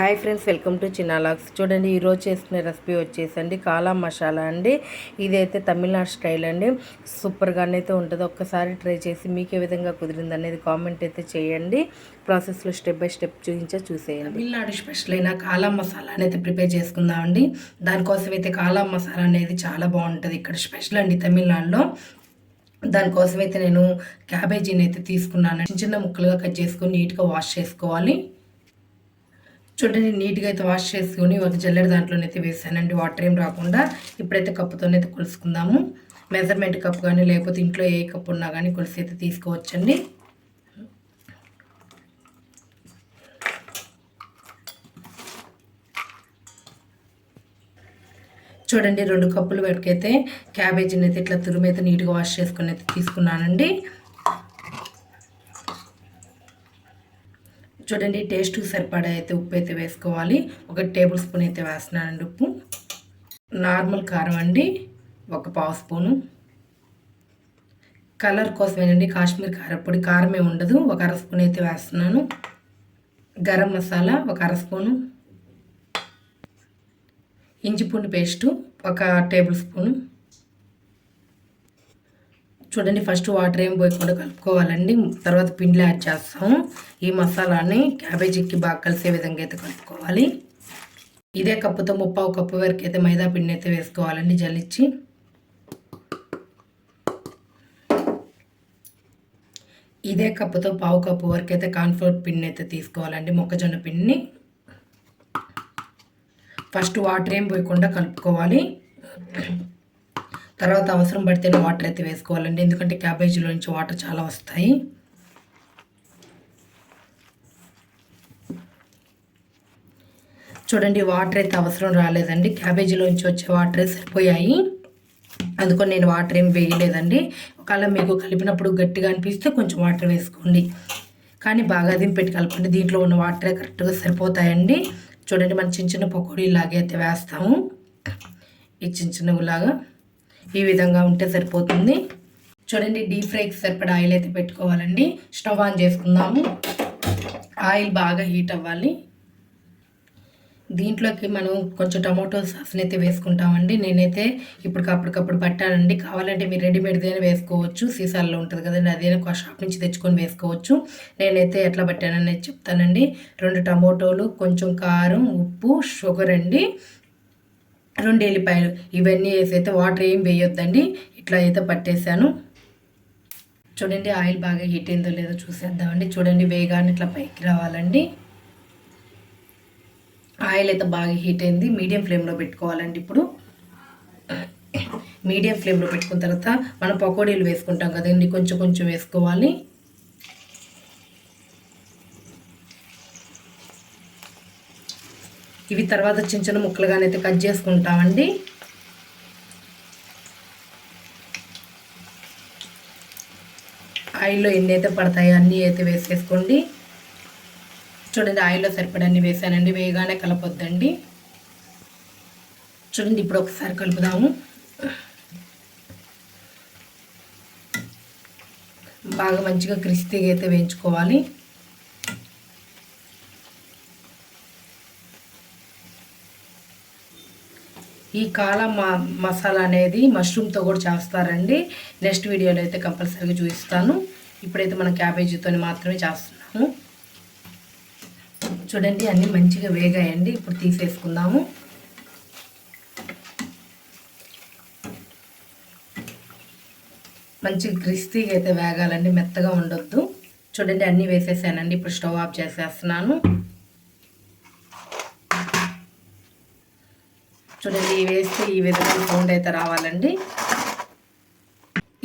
Hi friends welcome to Chinna vlogs చూడండి ఈరోజు చేసుకునే రెసిపీ వచ్చేసండి కాలా మసాలా అండి. ఇదైతే తమిళనాడు స్టైల్ అండి. సూపర్గానే అయితే ఉంటుంది. ఒక్కసారి ట్రై చేసి మీకు ఏ విధంగా కుదిరింది అనేది కామెంట్ అయితే చేయండి. ప్రాసెస్లో స్టెప్ బై స్టెప్ చూపించే చూసేయండి. తమిళనాడు స్పెషల్ అయిన కాలా మసాలా అనేది ప్రిపేర్ చేసుకుందామండి దానికోసం అయితే కాలా మసాలా అనేది చాలా బాగుంటుంది. ఇక్కడ స్పెషల్ అండి తమిళనాడులో. దానికోసం అయితే నేను క్యాబేజీని అయితే తీసుకున్నాను. చిన్న చిన్న ముక్కలుగా కట్ చేసుకొని నీట్గా వాష్ చేసుకోవాలి. చూడండి నీట్గా అయితే వాష్ చేసుకొని ఒక జల్లెడ దాంట్లోనైతే వేసానండి. వాటర్ ఏం రాకుండా ఇప్పుడైతే కప్పుతోనైతే కొలుసుకుందాము. మెజర్మెంట్ కప్ కానీ లేకపోతే ఇంట్లో ఏ కప్పు ఉన్నా కానీ కొలిసి అయితే తీసుకోవచ్చండి. చూడండి రెండు కప్పులు పెట్టుకైతే క్యాబేజీని అయితే ఇట్లా తురుమైతే నీట్గా వాష్ చేసుకుని అయితే తీసుకున్నానండి. చూడండి టేస్ట్ సరిపడా అయితే ఉప్పు అయితే వేసుకోవాలి. ఒక టేబుల్ స్పూన్ అయితే వేస్తున్నానండి ఉప్పు. నార్మల్ కారం అండి ఒక పావు స్పూను. కలర్ కోసమేనండి కాశ్మీర్ కారపొడి కారమే ఉండదు ఒక అర స్పూన్ అయితే వేస్తున్నాను. గరం మసాలా ఒక అర స్పూను. ఇంచి పేస్టు ఒక టేబుల్ స్పూను. చూడండి ఫస్ట్ వాటర్ ఏం పోయకుండా కలుపుకోవాలండి. తర్వాత పిండిలో యాడ్ చేస్తాము. ఈ మసాలాని క్యాబేజీకి బాగా కలిసే విధంగా అయితే కలుపుకోవాలి. ఇదే కప్పుతో ముప్పావు కప్పు వరకు అయితే మైదా పిండి అయితే వేసుకోవాలండి జల్లిచ్చి. ఇదే కప్పుతో పావు కప్పు వరకు అయితే కాన్ఫ్లోర్ పిండిని అయితే తీసుకోవాలండి మొక్కజొన్న పిండిని. ఫస్ట్ వాటర్ ఏం పోయకుండా కలుపుకోవాలి. తర్వాత అవసరం పడితేనే వాటర్ అయితే వేసుకోవాలండి. ఎందుకంటే క్యాబేజీలో నుంచి వాటర్ చాలా వస్తాయి. చూడండి వాటర్ అయితే అవసరం రాలేదండి. క్యాబేజీలోంచి వచ్చే వాటర్ సరిపోయాయి. అందుకని నేను వాటర్ ఏం వేయలేదండి. ఒకవేళ మీకు కలిపినప్పుడు గట్టిగా అనిపిస్తే కొంచెం వాటర్ వేసుకోండి. కానీ బాగా దింపెట్టి కలపండి. దీంట్లో ఉన్న వాటరే కరెక్ట్గా సరిపోతాయండి. చూడండి మన చిన్న చిన్న పకోడీ లాగే అయితే వేస్తాము. ఈ చిన్న చిన్నవిలాగా ఈ విధంగా ఉంటే సరిపోతుంది. చూడండి డీప్ ఫ్రైకి సరిపడా ఆయిల్ అయితే పెట్టుకోవాలండి. స్టవ్ ఆన్ చేసుకుందాము. ఆయిల్ బాగా హీట్ అవ్వాలి. దీంట్లోకి మనం కొంచెం టమాటో సాస్ని అయితే వేసుకుంటామండి. నేనైతే ఇప్పుడు అప్పటికప్పుడు పట్టానండి. కావాలంటే మీరు రెడీమేడ్దైనా వేసుకోవచ్చు. సీసాల్లో ఉంటుంది కదండి అదే షాప్ నుంచి తెచ్చుకొని వేసుకోవచ్చు. నేనైతే ఎట్లా పట్టాననేది చెప్తానండి. రెండు టమాటోలు కొంచెం కారం ఉప్పు షుగర్ అండి. రెండు ఎల్లిపాయలు ఇవన్నీ వేసి అయితే వాటర్ ఏం వేయొద్దండి. ఇట్లా అయితే పట్టేశాను. చూడండి ఆయిల్ బాగా హీట్ అయిందో లేదో చూసేద్దామండి. చూడండి వేగాన్ని ఇట్లా పైకి రావాలండి. ఆయిల్ అయితే బాగా హీట్ అయింది. మీడియం ఫ్లేమ్లో పెట్టుకోవాలండి ఇప్పుడు. మీడియం ఫ్లేమ్లో పెట్టుకున్న తర్వాత మనం పకోడీలు వేసుకుంటాం కదండి. కొంచెం కొంచెం వేసుకోవాలి. ఇవి తర్వాత చిన్న చిన్న ముక్కలుగానైతే కట్ చేసుకుంటామండి. ఆయిల్లో ఎన్ని అయితే పడతాయో అన్నీ అయితే వేసేసుకోండి. చూడండి ఆయిల్లో సరిపడన్నీ వేసానండి వేగానే కలపొద్దండి. చూడండి ఇప్పుడు ఒకసారి కలుపుదాము. బాగా మంచిగా క్రిస్పీగా అయితే వేయించుకోవాలి. ఈ కాల మసాలా అనేది మష్రూమ్తో కూడా చేస్తారండి. నెక్స్ట్ వీడియోలో అయితే కంపల్సరీగా చూపిస్తాను. ఇప్పుడైతే మనం క్యాబేజీతో మాత్రమే చేస్తున్నాము. చూడండి అన్నీ మంచిగా వేగాయండి. ఇప్పుడు తీసేసుకుందాము. మంచిగా క్రిస్పీగా అయితే వేగాలండి. మెత్తగా ఉండొద్దు. చూడండి అన్నీ వేసేసానండి. ఇప్పుడు స్టవ్ ఆఫ్ చేసేస్తున్నాను. చూడండి వేస్తే ఈ విధంగా సౌండ్ అయితే రావాలండి.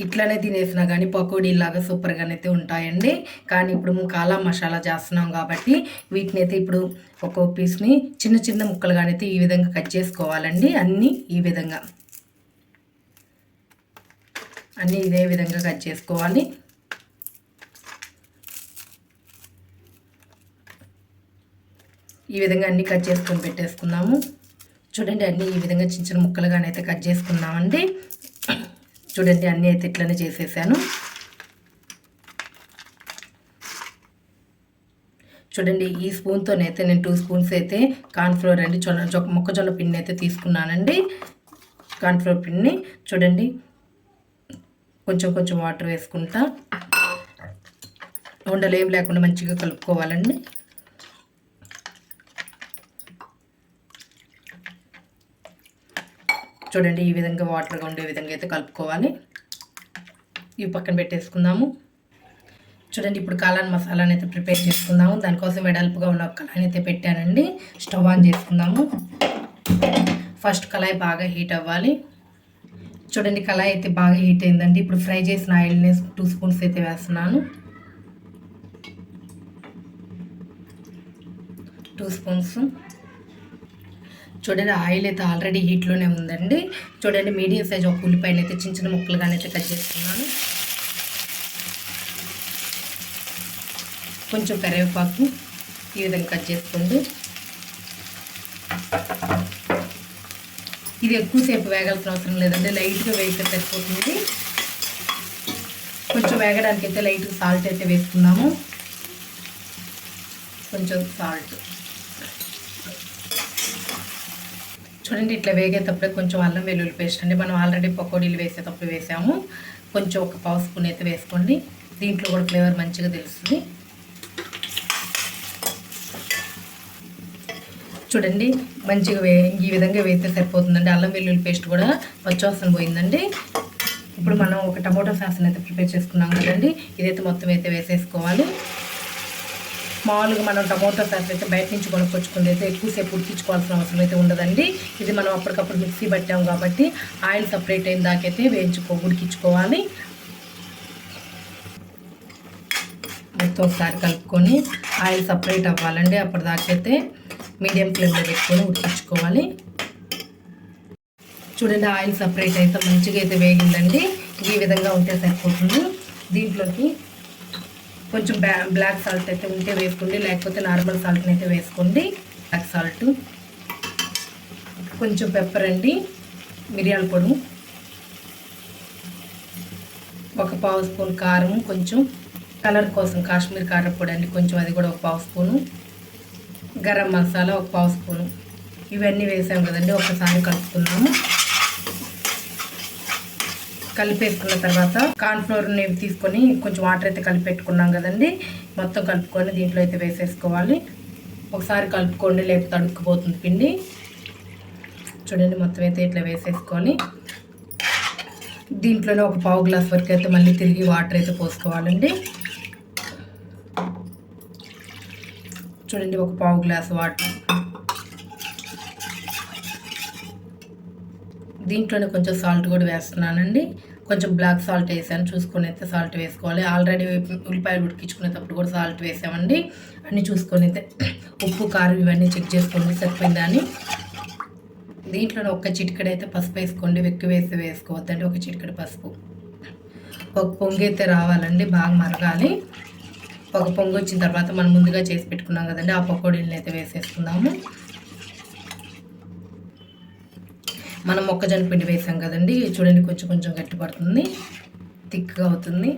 ఇట్లనే తినేసినా కానీ పకోడీలాగా సూపర్గానైతే అయితే ఉంటాయండి. కానీ ఇప్పుడు కాలా మసాలా చేస్తున్నాం కాబట్టి వీటిని అయితే ఇప్పుడు ఒక్కో పీస్ని చిన్న చిన్న ముక్కలుగానైతే ఈ విధంగా కట్ చేసుకోవాలండి. అన్నీ ఈ విధంగా. అన్నీ ఇదే విధంగా కట్ చేసుకోవాలి. ఈ విధంగా అన్నీ కట్ చేసుకొని పెట్టేసుకున్నాము చూడండి అన్నీ ఈ విధంగా చిన్న చిన్న ముక్కలుగానైతే కట్ చేసుకున్నామండి చూడండి అన్నీ అయితే ఇట్లనే చేసేసాను. చూడండి ఈ స్పూన్తోనైతే నేను టూ స్పూన్స్ అయితే కార్న్ఫ్లోర్ అండి జొన్న మొక్కజొన్న పిండి అయితే తీసుకున్నానండి. కార్న్ఫ్లోర్ పిండిని చూడండి కొంచెం కొంచెం వాటర్ వేసుకుంటా. ఉండలు ఏం లేకుండా మంచిగా కలుపుకోవాలండి. చూడండి ఈ విధంగా వాటర్గా ఉండే విధంగా అయితే కలుపుకోవాలి. ఇవి పక్కన పెట్టేసుకుందాము. చూడండి ఇప్పుడు కాలాన్ మసాలాని అయితే ప్రిపేర్ చేసుకుందాము. దానికోసం వెడల్పుగా ఉన్న కళాయిని అయితే పెట్టానండి. స్టవ్ ఆన్ చేసుకుందాము. ఫస్ట్ కళాయి బాగా హీట్ అవ్వాలి. చూడండి కళాయి అయితే బాగా హీట్ అయిందండి. ఇప్పుడు ఫ్రై చేసిన ఆయిల్ని టూ స్పూన్స్ అయితే వేస్తున్నాను. Two spoons. చూడండి ఆయిల్ అయితే ఆల్రెడీ హీట్లోనే ఉందండి. చూడండి మీడియం సైజ్ ఒక ఉల్లిపాయలు అయితే చిన్న చిన్న అయితే కట్ చేస్తున్నాను. కొంచెం కరివేపాకు ఈ విధంగా కట్ చేసుకోండి. ఇది ఎక్కువసేపు వేగాల్సిన అవసరం లేదండి లైట్గా వేగితే సరిపోతుంది. కొంచెం వేగడానికి అయితే లైట్గా సాల్ట్ అయితే వేసుకున్నాము. కొంచెం సాల్ట్ చూడండి ఇట్లా వేగేటప్పుడే కొంచెం అల్లం వెల్లుల్లి పేస్ట్ అండి. మనం ఆల్రెడీ పకోడీలు వేసేటప్పుడు వేసాము. కొంచెం ఒక పావు స్పూన్ అయితే వేసుకోండి. దీంట్లో కూడా ఫ్లేవర్ మంచిగా తెలుస్తుంది. చూడండి మంచిగా వే ఈ విధంగా వేస్తే సరిపోతుందండి. అల్లం వెల్లుల్లి పేస్ట్ కూడా వచ్చేవసరం పోయిందండి. ఇప్పుడు మనం ఒక టమోటా సాస్ని అయితే ప్రిపేర్ చేసుకున్నాం కదండి. ఇదైతే మొత్తం అయితే వేసేసుకోవాలి. మామూలుగా మనం టమోటా సాస్ అయితే బయట నుంచి కొనుక్కొచ్చుకుంది అయితే ఎక్కువసేపు ఉడికించుకోవాల్సిన అవసరం అయితే ఉండదండి. ఇది మనం అప్పటికప్పుడు మిక్సీ పట్టాం కాబట్టి ఆయిల్ సపరేట్ అయిన దాకైతే వేయించుకో ఉడికించుకోవాలి. మొత్తం ఒకసారి కలుపుకొని ఆయిల్ సపరేట్ అవ్వాలండి. అప్పటిదాకైతే మీడియం ఫ్లేమ్లో పెట్టుకొని ఉడికించుకోవాలి. చూడండి ఆయిల్ సపరేట్ అయితే మంచిగా అయితే వేగిందండి. ఈ విధంగా ఉంటే సరిపోతుంది. దీంట్లోకి కొంచెం బ్లాక్ సాల్ట్ అయితే ఉంటే వేసుకోండి లేకపోతే నార్మల్ సాల్ట్ని అయితే వేసుకోండి. Black salt. కొంచెం పెప్పర్ అండి మిరియాల పొడి. ఒక పావు స్పూన్ కారం కొంచెం కలర్ కోసం కాశ్మీర్ కారం పొడి అండి కొంచెం అది కూడా ఒక పావు స్పూను. గరం మసాలా ఒక పావు స్పూను. ఇవన్నీ వేసాం కదండి ఒకసారి కలుపుకున్నాము. కలిపేసుకున్న తర్వాత కార్న్ఫ్లోర్ని తీసుకొని కొంచెం వాటర్ అయితే కలిపెట్టుకున్నాం కదండి. మొత్తం కలుపుకొని దీంట్లో అయితే వేసేసుకోవాలి. ఒకసారి కలుపుకోండి లేకపోతే తడుక్కుపోతుంది పిండి. చూడండి మొత్తం అయితే ఇట్లా వేసేసుకొని దీంట్లోనే ఒక పావు గ్లాస్ వరకు అయితే మళ్ళీ తిరిగి వాటర్ అయితే పోసుకోవాలండి. చూడండి ఒక పావు గ్లాస్ వాటర్ దీంట్లోనే కొంచెం సాల్ట్ కూడా వేస్తున్నానండి. కొంచెం బ్లాక్ సాల్ట్ వేసాను. చూసుకొని అయితే సాల్ట్ వేసుకోవాలి. ఆల్రెడీ ఉల్లిపాయలు ఉడికించుకునేటప్పుడు కూడా సాల్ట్ వేసామండి. అన్నీ చూసుకొని అయితే ఉప్పు కారం ఇవన్నీ చెక్ చేసుకోండి. సరిపోయిందా అని. దీంట్లోనే ఒక చిటికడ అయితే పసుపు వేసుకోండి. వెక్కి వేసి వేసుకోవద్దండి. ఒక చిటికడ పసుపు. ఒక పొంగు అయితే రావాలండి. బాగా మరగాలి. ఒక పొంగు వచ్చిన తర్వాత మనం ముందుగా చేసి పెట్టుకున్నాం కదండి. ఆ పకోడీలను అయితే వేసేసుకుందాము. మనం మొక్కజొన్న పిండి వేసాం కదండి. చూడండి కొంచెం కొంచెం గట్టి పడుతుంది. థిక్గా అవుతుంది.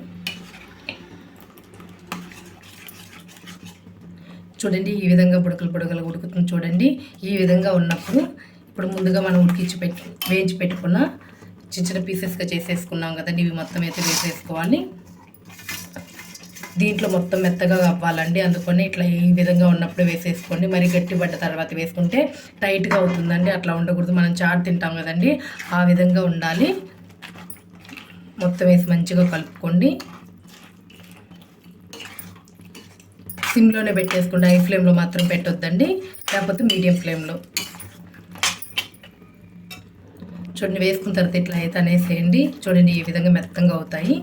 చూడండి ఈ విధంగా బుడకలు బుడకలు ఉడుకుతుంది చూడండి. ఈ విధంగా ఉన్నప్పుడు ఇప్పుడు ముందుగా మనం ఉడికించి పెట్టి వేయించి పెట్టుకున్న చిన్న చిన్న పీసెస్గా చేసేసుకున్నాం కదండి. ఇవి మొత్తం అయితే వేసేసుకోవాలి. దీంట్లో మొత్తం మెత్తగా అవ్వాలండి. అందుకని ఇట్లా ఈ విధంగా ఉన్నప్పుడు వేసేసుకోండి. మరి గట్టిపడ్డ తర్వాత వేసుకుంటే టైట్గా అవుతుందండి. అట్లా ఉండకూడదు. మనం చాట్ తింటాం కదండి. ఆ విధంగా ఉండాలి. మొత్తం వేసి మంచిగా కలుపుకోండి. సిమ్లోనే పెట్టేసుకోండి. హై ఫ్లేమ్లో మాత్రం పెట్టొద్దండి. లేకపోతే మీడియం ఫ్లేమ్లో. చూడండి వేసుకున్న తర్వాత ఇట్లా అయితే అనేసేయండి. చూడండి ఈ విధంగా మెత్తంగా అవుతాయి.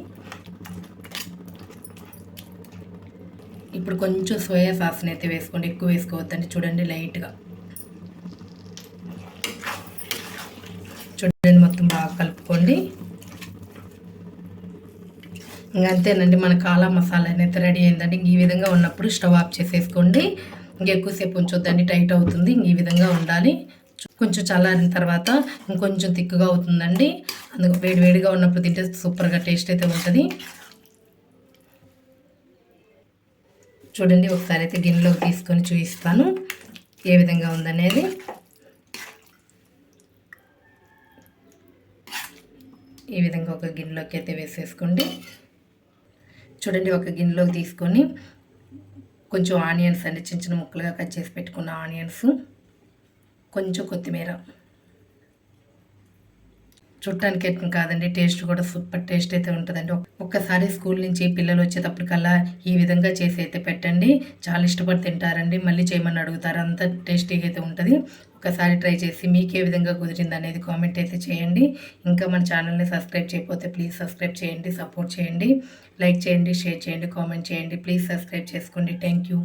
ఇప్పుడు కొంచెం సోయా సాస్ని అయితే వేసుకోండి ఎక్కువ వేసుకోవద్దండి. చూడండి లైట్గా. చూడండి మొత్తం బాగా కలుపుకోండి. ఇంకా అంతేనండి మన కాలా మసాలా అయితే రెడీ అయిందండి. ఇంక ఈ విధంగా ఉన్నప్పుడు స్టవ్ ఆఫ్ చేసేసుకోండి. ఇంకెక్కువసేపు ఉంచొద్దండి టైట్ అవుతుంది. ఇంక ఈ విధంగా ఉండాలి. కొంచెం చల్లారిన తర్వాత ఇంకొంచెం తిక్కుగా అవుతుందండి. అందుకు వేడి వేడిగా ఉన్నప్పుడు తింటే సూపర్గా టేస్ట్ అయితే ఉంటుంది. చూడండి ఒకసారి అయితే గిన్నెలోకి తీసుకొని చూపిస్తాను. ఏ విధంగా ఉందనేది. ఈ విధంగా ఒక గిన్నెలోకి అయితే వేసేసుకోండి. చూడండి ఒక గిన్నెలోకి తీసుకొని కొంచెం ఆనియన్స్ అండి చిన్న చిన్న ముక్కలుగా కట్ చేసి పెట్టుకున్న ఆనియన్స్. కొంచెం కొత్తిమీర. చూడటానికి ఎట్లా కాదండి టేస్ట్ కూడా సూపర్ టేస్ట్ అయితే ఉంటుందండి. ఒక్కసారి స్కూల్ నుంచి పిల్లలు వచ్చేటప్పటికల్లా ఈ విధంగా చేసి అయితే పెట్టండి. చాలా ఇష్టపడి తింటారండి. మళ్ళీ చేయమని అడుగుతారు. అంత టేస్టీగా అయితే ఉంటుంది. ఒకసారి ట్రై చేసి మీకు ఏ విధంగా కుదిరింది అనేది కామెంట్ అయితే చేయండి. ఇంకా మన ఛానల్ని సబ్స్క్రైబ్ చేయకపోతే ప్లీజ్ సబ్స్క్రైబ్ చేయండి సపోర్ట్ చేయండి. లైక్ చేయండి షేర్ చేయండి కామెంట్ చేయండి. ప్లీజ్ సబ్స్క్రైబ్ చేసుకోండి. Thank you.